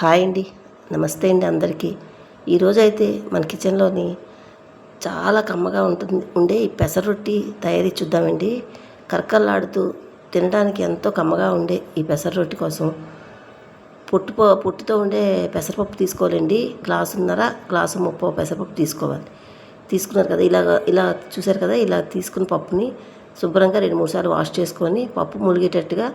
Hi అండి. నమస్తే అండి అందరికీ. ఈరోజు అయితే మన కిచెన్లోని చాలా కమ్మగా ఉంటుంది. ఉండే ఈ పెసర రొట్టి తయారీ చూద్దామండి. కరకల్లాడుతూ తినడానికి ఎంతో కమ్మగా ఉండే ఈ పెసర రొట్టి కోసం. పొట్టు పొట్టుతో ఉండే పెసరపప్పు తీసుకోవాలండి. గ్లాసున్నర గ్లాసు ముప్పో పెసరపప్పు తీసుకోవాలి. తీసుకున్నారు కదా ఇలా ఇలా చూశారు కదా ఇలా తీసుకున్న పప్పుని శుభ్రంగా రెండు మూడు సార్లు వాష్ చేసుకొని పప్పు ములిగేటట్టుగా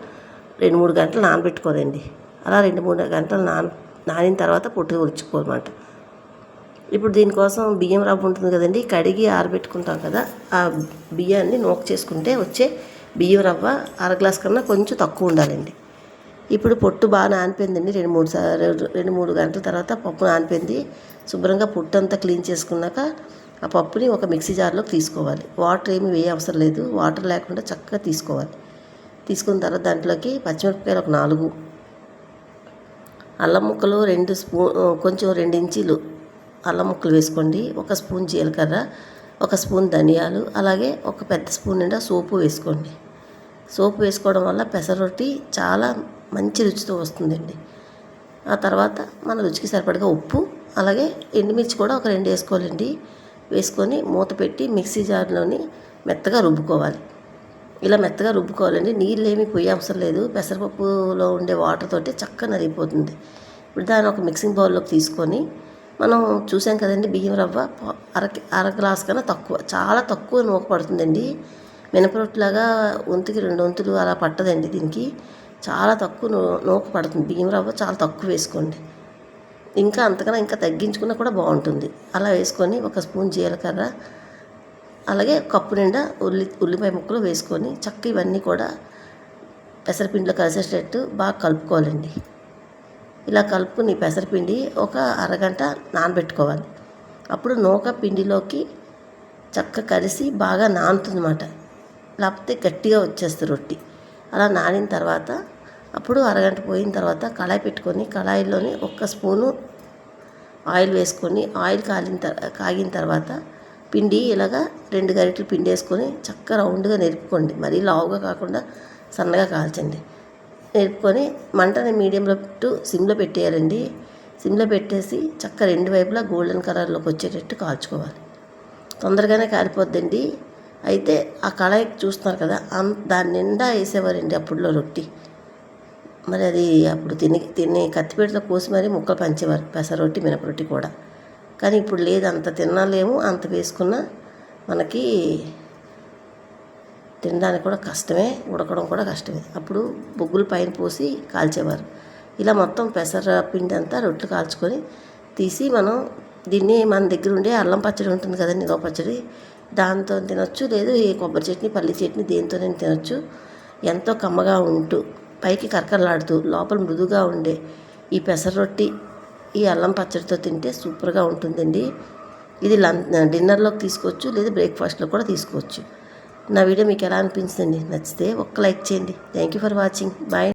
రెండు మూడు గంటలు నానబెట్టుకోవాలండి. అలా రెండు మూడు గంటలు నాన నానిన తర్వాత పొట్టు ఒలుచుకోవాలన్నమాట ఇప్పుడు దీనికోసం బియ్యం రవ్వ ఉంటుంది కదండి కడిగి ఆరబెట్టుకుంటాం కదా ఆ బియ్యాన్ని నూక చేసుకుంటే వచ్చే బియ్యం రవ్వ అర గ్లాస్ కన్నా కొంచెం తక్కువ ఉండాలండి. ఇప్పుడు పొట్టు బాగా నానిపోయిందండి రెండు మూడు సార్లు రెండు మూడు గంటల తర్వాత పప్పు నానిపోయింది. శుభ్రంగా పొట్టు అంతా క్లీన్ చేసుకున్నాక ఆ పప్పుని ఒక మిక్సీ జార్లోకి తీసుకోవాలి. వాటర్ ఏమి వేయ అవసరం లేదు వాటర్ లేకుండా చక్కగా తీసుకోవాలి. తీసుకున్న తర్వాత దాంట్లోకి పచ్చిమిరపకాయలు ఒక నాలుగు అల్లం ముక్కలు రెండు స్పూన్ కొంచెం రెండు ఇంచీలు అల్లం ముక్కలు వేసుకోండి. ఒక స్పూన్ జీలకర్ర ఒక స్పూన్ ధనియాలు అలాగే ఒక పెద్ద స్పూన్ నిండా సోపు వేసుకోండి. సోపు వేసుకోవడం వల్ల పెసర రొట్టి చాలా మంచి రుచితో వస్తుందండి. ఆ తర్వాత మన రుచికి సరిపడగా ఉప్పు అలాగే ఎండుమిర్చి కూడా ఒక రెండు వేసుకోవాలండి. వేసుకొని మూత పెట్టి మిక్సీ జార్లోని మెత్తగా రుబ్బుకోవాలి. ఇలా మెత్తగా రుబ్బుకోవాలండి. నీళ్ళు ఏమీ పోయే అవసరం లేదు. పెసరపప్పులో ఉండే వాటర్ తోటి చక్కగా నరిగిపోతుంది ఇప్పుడు దాన్ని ఒక మిక్సింగ్ బౌల్లోకి తీసుకొని మనం చూసాం కదండి బియ్యం రవ్వ అర అర గ్లాస్ కన్నా తక్కువ చాలా తక్కువ నూక పడుతుందండి. మినపరొట్టులాగా వంతుకి రెండు వంతులు అలా పట్టదండి దీనికి. చాలా తక్కువ నూక పడుతుంది. బియ్యం రవ్వ చాలా తక్కువ వేసుకోండి. ఇంకా అంతకన్నా ఇంకా తగ్గించుకున్నా కూడా బాగుంటుంది. అలా వేసుకొని ఒక స్పూన్ జీలకర్ర అలాగే కప్పు నిండా ఉల్లి ఉల్లిపాయ ముక్కలు వేసుకొని చక్క ఇవన్నీ కూడా పెసరపిండిలో కలిసేటట్టు బాగా కలుపుకోవాలండి. ఇలా కలుపుకుని పెసరపిండి ఒక అరగంట నానబెట్టుకోవాలి. అప్పుడు నూక పిండిలోకి చక్క కలిసి బాగా నానుతుందన్నమాట. లేకపోతే గట్టిగా వచ్చేస్తుంది రొట్టి. అలా నానిన తర్వాత అప్పుడు అరగంట పోయిన తర్వాత కళాయి పెట్టుకొని కళాయిలోని ఒక్క స్పూను ఆయిల్ వేసుకొని ఆయిల్ కాలిన కాగిన తర్వాత పిండి ఇలాగా రెండు గరిటెలు పిండి వేసుకొని చక్కగా రౌండ్గా నేర్పుకోండి. మరీ లావుగా కాకుండా సన్నగా కాల్చండి. నేర్పుకొని మంటని మీడియంలో టు సిమ్లో పెట్టేయాలండి. సిమ్లో పెట్టేసి చక్క రెండు వైపులా గోల్డెన్ కలర్లోకి వచ్చేటట్టు కాల్చుకోవాలి. తొందరగానే కాలిపోద్దండి. అయితే ఆ కళాయి చూస్తున్నారు కదా దాని నిండా వేసేవారండి అప్పుడులో రొట్టి. మరి అది అప్పుడు తిని తిని కత్తిపేటలో కోసి మరీ ముక్కలు పంచేవారు పెసర రొట్టి మినపరొట్టి కూడా. కానీ ఇప్పుడు లేదు అంత తినలేము అంత వేసుకున్న మనకి తినడానికి కూడా కష్టమే ఉడకడం కూడా కష్టమే. అప్పుడు బొగ్గులు పైన పోసి కాల్చేవారు. ఇలా మొత్తం పెసర పిండి అంతా రొట్టెలు కాల్చుకొని తీసి మనం దీన్ని మన దగ్గర ఉండే అల్లం పచ్చడి ఉంటుంది కదండి నిలవ పచ్చడి. దాంతో తినొచ్చు లేదు ఈ కొబ్బరి చట్నీ పల్లి చట్నీ దేంతోనైనా తినొచ్చు. ఎంతో కమ్మగా ఉంటూ పైకి కరకరలాడుతూ లోపల మృదుగా ఉండే ఈ పెసర రొట్టి ఈ అల్లం పచ్చడితో తింటే సూపర్గా ఉంటుందండి. ఇది లంచ్ డిన్నర్లోకి తీసుకోవచ్చు లేదా బ్రేక్ఫాస్ట్లో కూడా తీసుకోవచ్చు. నా వీడియో మీకు ఎలా అనిపించిందండి? నచ్చితే ఒక్క లైక్ చేయండి. Thank you for watching. Bye.